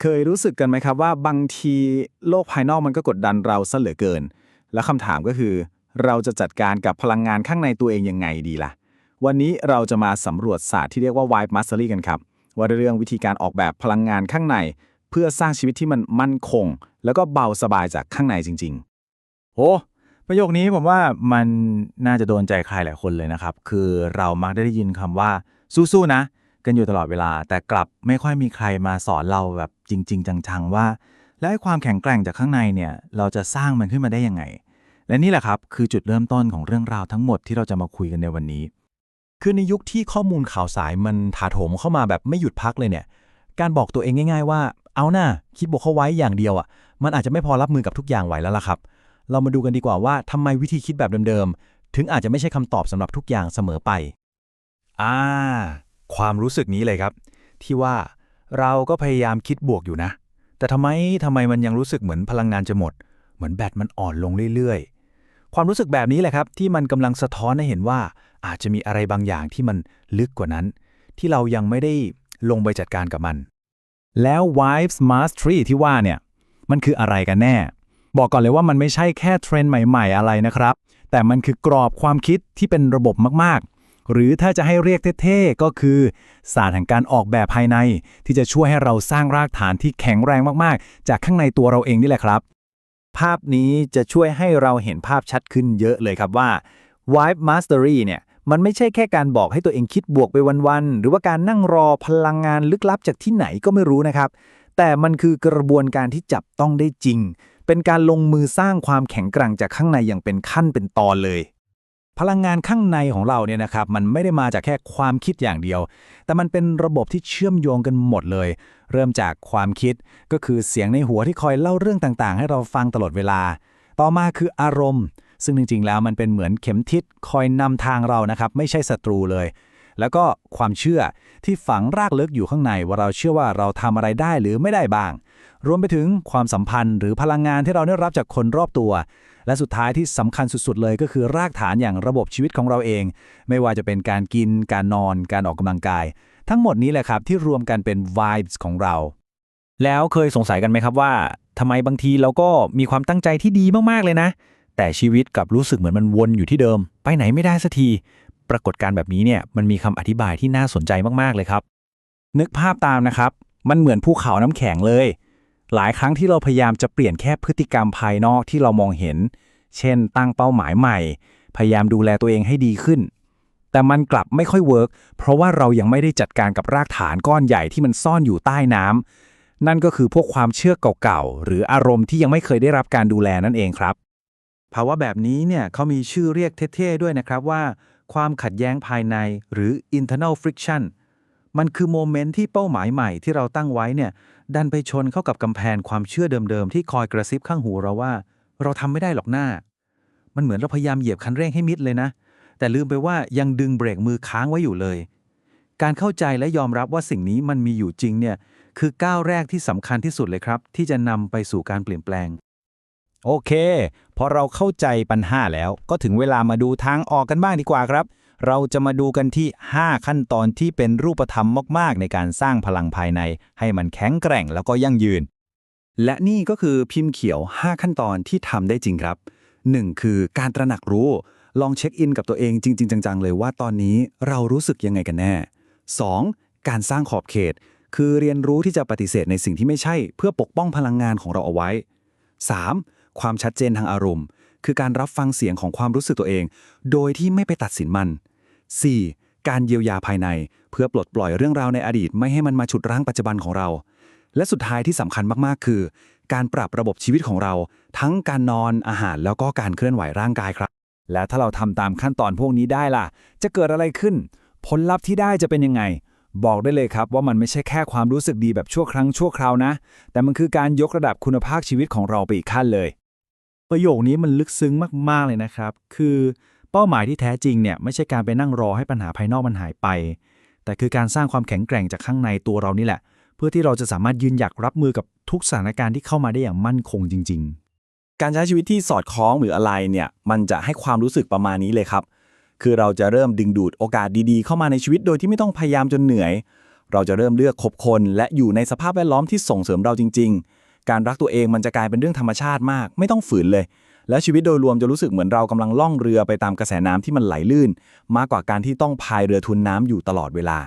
เคยรู้สึกกันไหมครับว่าบางทีโลกภายนอกมันก็กดดันเราซะเหลือเกิน แล้วคำถามก็คือ เราจะจัดการกับพลังงานข้างในตัวเองยังไงดีล่ะ วันนี้เราจะมาสำรวจศาสตร์ที่เรียกว่า Vibe Mastery กันครับ ว่าเรื่องวิธีการออกแบบพลังงานข้างใน เพื่อสร้างชีวิตที่มันมั่นคง แล้วก็เบาสบายจากข้างในจริงโอ้ประโยคนี้ผมว่ามันน่าจะโดนใจใครหลายคนเลยนะครับ คือเรามักได้ยินคำว่าสู้ๆนะ กันอยู่ตลอดเวลา แต่กลับไม่ค่อยมีใครมาสอนเราแบบจริง ๆ จังๆ ว่า แล้วไอ้ความแข็งแกร่งจากข้างในเนี่ยเราจะสร้างมันขึ้นมาได้ยังไง และนี่แหละครับคือจุดเริ่มต้นของเรื่องราวทั้งหมดที่เราจะมาคุยกันในวันนี้ คือในยุคที่ข้อมูลข่าวสายมันถาโถมเข้ามาแบบไม่หยุดพักเลยเนี่ยการบอกตัวเองง่าย ๆ ว่าเอาหน้าคิดบวกเข้าไว้อย่างเดียวอะ มันอาจจะไม่พอรับมือกับทุกอย่างไหวแล้วล่ะครับ เรามาดูกันดีกว่าว่าทำไมวิธีคิดแบบเดิมๆ ถึงอาจจะไม่ใช่คำตอบสำหรับทุกอย่างเสมอไป อ่า ความรู้สึกนี้เลยครับ ที่ว่าเราก็พยายามคิดบวกอยู่นะ แต่ทำไมทำไมมันยังรู้สึกเหมือนพลังงานจะหมด เหมือนแบตมันอ่อนลงเรื่อยๆ ความรู้สึกแบบนี้แหละครับ ที่มันกำลังสะท้อนให้เห็นว่า อาจจะมีอะไรบางอย่างที่มันลึกกว่านั้น ที่เรายังไม่ได้ลงไปจัดการกับมัน แล้ว Vibes Mastery ที่ว่าเนี่ยมันคืออะไรกันแน่ บอกก่อนเลยว่ามันไม่ใช่แค่เทรนด์ใหม่ ๆ อะไรนะครับ แต่มันคือกรอบความคิดที่เป็นระบบมากๆ หรือถ้าจะให้เรียกเท่ๆ ก็คือศาสตร์แห่งการออกแบบภายใน ที่จะช่วยให้เราสร้างรากฐานที่แข็งแรงมากๆ จากข้างในตัวเราเองนี่แหละครับ ภาพนี้จะช่วยให้เราเห็นภาพชัดขึ้นเยอะเลยครับว่า Vibe Mastery เนี่ยมันไม่ใช่แค่การบอกให้ตัวเองคิดบวกไปวันๆ หรือว่าการนั่งรอพลังงานลึกลับจากที่ไหนก็ไม่รู้นะครับ แต่มันคือกระบวนการที่จับต้องได้จริง เป็นการลงมือสร้างความแข็งแกร่งจากข้างในอย่างเป็นขั้นเป็นตอนเลย พลังงานข้างในของเราเนี่ยนะครับมันไม่ได้มาจากแค่ความคิดอย่างเดียว แต่มันเป็นระบบที่เชื่อมโยงกันหมดเลย เริ่มจากความคิดก็คือเสียงในหัวที่คอยเล่าเรื่องต่างๆ ให้เราฟังตลอดเวลา ต่อมาคืออารมณ์ ซึ่งจริงๆ แล้วมันเป็นเหมือนเข็มทิศคอยนำทางเรานะครับ ไม่ใช่ศัตรูเลย แล้วก็ความเชื่อที่ฝังรากลึกอยู่ข้างในว่าเราเชื่อว่าเราทำอะไรได้หรือไม่ได้บ้าง รวมไปถึงความสัมพันธ์ หรือพลังงานที่เราได้รับจากคนรอบตัว และสุดท้ายที่สำคัญสุดๆเลยก็คือรากฐานอย่างระบบชีวิตของเราเอง ไม่ว่าจะเป็นการกิน การนอน การออกกำลังกาย ทั้งหมดนี้แหละครับที่รวมกันเป็น vibes ของเรา แล้วเคยสงสัยกันไหมครับว่าทำไมบางทีเราก็มีความตั้งใจที่ดีมากๆเลยนะ แต่ชีวิตกับรู้สึกเหมือนมันวนอยู่ที่เดิม ไปไหนไม่ได้สักทีปรากฏการแบบนี้เนี่ยมันมีคำอธิบายที่น่าสนใจมากๆเลยครับ นึกภาพตามนะครับ มันเหมือนภูเขาน้ำแข็งเลย หลายครั้งที่เราพยายามจะเปลี่ยนแค่พฤติกรรมภายนอกที่เรามองเห็น เช่น ตั้งเป้าหมายใหม่ พยายามดูแลตัวเองให้ดีขึ้น แต่มันกลับไม่ค่อยเวิร์กเพราะว่าเรายังไม่ได้จัดการกับรากฐานก้อนใหญ่ที่มันซ่อนอยู่ใต้น้ำนั่นก็คือพวกความเชื่อเก่าๆ หรืออารมณ์ที่ยังไม่เคยได้รับการดูแลนั่นเองครับ ภาวะแบบนี้เนี่ยเขามีชื่อเรียกเท่ๆด้วยนะครับว่า ความขัดแย้งภายในหรือ internal friction มันคือโมเมนต์ที่เป้าหมายใหม่ที่เราตั้งไว้เนี่ย ดันไปชนเข้ากับกำแพงความเชื่อเดิมๆ ที่คอยกระซิบข้างหูเราว่า เราทำไม่ได้หรอกหน้า มันเหมือนเราพยายามเหยียบคันเร่งให้มิดเลยนะ แต่ลืมไปว่ายังดึงเบรกมือค้างไว้อยู่เลย การเข้าใจและยอมรับว่าสิ่งนี้มันมีอยู่จริงเนี่ยคือก้าวแรกที่สำคัญที่สุดเลยครับ ที่จะนำไปสู่การเปลี่ยนแปลง โอเค พอเราเข้าใจปัญหาแล้วก็ถึงเวลามาดูทางออกกันบ้างดีกว่าครับ เราจะมาดูกันที่ 5 ขั้นตอนที่เป็นรูปธรรมมาก ๆ ในการสร้างพลังภายใน ให้มันแข็งแกร่งแล้วก็ยั่งยืน และนี่ก็คือพิมพ์เขียว 5 ขั้นตอนที่ทำได้จริงครับ 1. คือการตระหนักรู้ ลองเช็คอินกับตัวเองจริง ๆ จัง ๆ เลยว่าตอนนี้เรารู้สึกยังไงกันแน่ 2. การสร้างขอบเขต คือเรียนรู้ที่จะปฏิเสธในสิ่งที่ไม่ใช่ เพื่อปกป้องพลังงานของเราเอาไว้ 3. ความชัดเจนทางอารมณ์ คือการรับฟังเสียงของความรู้สึกตัวเอง โดยที่ไม่ไปตัดสินมัน 4. การเยียวยาภายใน เพื่อปลดปล่อยเรื่องราวในอดีต ไม่ให้มันมาฉุดรั้งปัจจุบันของเรา และสุดท้ายที่สำคัญมากๆ คือ การปรับระบบชีวิตของเรา ทั้งการนอนอาหารแล้วก็การเคลื่อนไหวร่างกายครับ แล้วถ้าเราทำตามขั้นตอนพวกนี้ได้ล่ะ จะเกิดอะไรขึ้น ผลลัพธ์ที่ได้จะเป็นยังไงบอกได้เลยครับว่ามันไม่ใช่แค่ความรู้สึกดีแบบชั่วครั้งชั่วคราวนะ แต่มันคือการยกระดับคุณภาพชีวิตของเราไปอีกขั้นเลย ประโยคนี้มันลึกซึ้งมาก ๆ เลยนะครับ คือเป้าหมายที่แท้จริงเนี่ยไม่ใช่การไปนั่งรอให้ปัญหาภายนอกมันหายไป แต่คือการสร้างความแข็งแกร่งจากข้างในตัวเรานี่แหละ เพื่อที่เราจะสามารถยืนหยัดรับมือกับทุกสถานการณ์ที่เข้ามาได้อย่างมั่นคงจริง ๆ การใช้ชีวิตที่สอดคล้องหรืออะไรเนี่ยมันจะให้ความรู้สึกประมาณนี้เลยครับ คือเราจะเริ่มดึงดูดโอกาสดีๆ เข้ามาในชีวิตโดยที่ไม่ต้องพยายามจนเหนื่อย เราจะเริ่มเลือกคบคน และอยู่ในสภาพแวดล้อมที่ส่งเสริมเราจริง ๆ การรักตัวเองมันจะกลายเป็นเรื่องธรรมชาติมาก ไม่ต้องฝืนเลย และชีวิตโดยรวมจะรู้สึกเหมือนเรากำลังล่องเรือไปตามกระแสน้ำที่มันไหลลื่น มากกว่าการที่ต้องพายเรือทุนน้ำอยู่ตลอดเวลา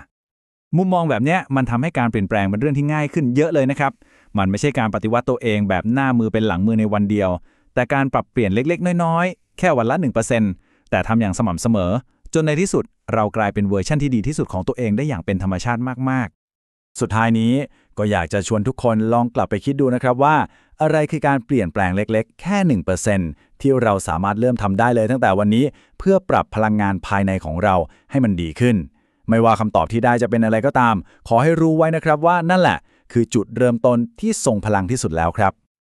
มุมมองแบบนี้มันทำให้การเปลี่ยนแปลงเป็นเรื่องที่ง่ายขึ้นเยอะเลยนะครับ มันไม่ใช่การปฏิวัติตัวเองแบบหน้ามือเป็นหลังมือในวันเดียว แต่การปรับเปลี่ยนเล็กๆ น้อยๆ แค่วันละ 1%แต่ทำอย่างสม่ำเสมอ จนในที่สุดเรากลายเป็นเวอร์ชั่นที่ดีที่สุดของตัวเองได้อย่างเป็นธรรมชาติมาก สุดท้ายนี้ก็อยากจะชวนทุกคนลองกลับไปคิดดูนะครับว่า อะไรคือการเปลี่ยนแปลงเล็กๆ แค่ 1%ที่เราสามารถเริ่มทำได้เลยตั้งแต่วันนี้เพื่อปรับพลังงานภายในของเราให้มันดีขึ้น ไม่ว่าคำตอบที่ได้จะเป็นอะไรก็ตาม ขอให้รู้ไว้นะครับว่านั่นแหละ คือจุดเริ่มต้นที่ทรงพลังที่สุดแล้วครับ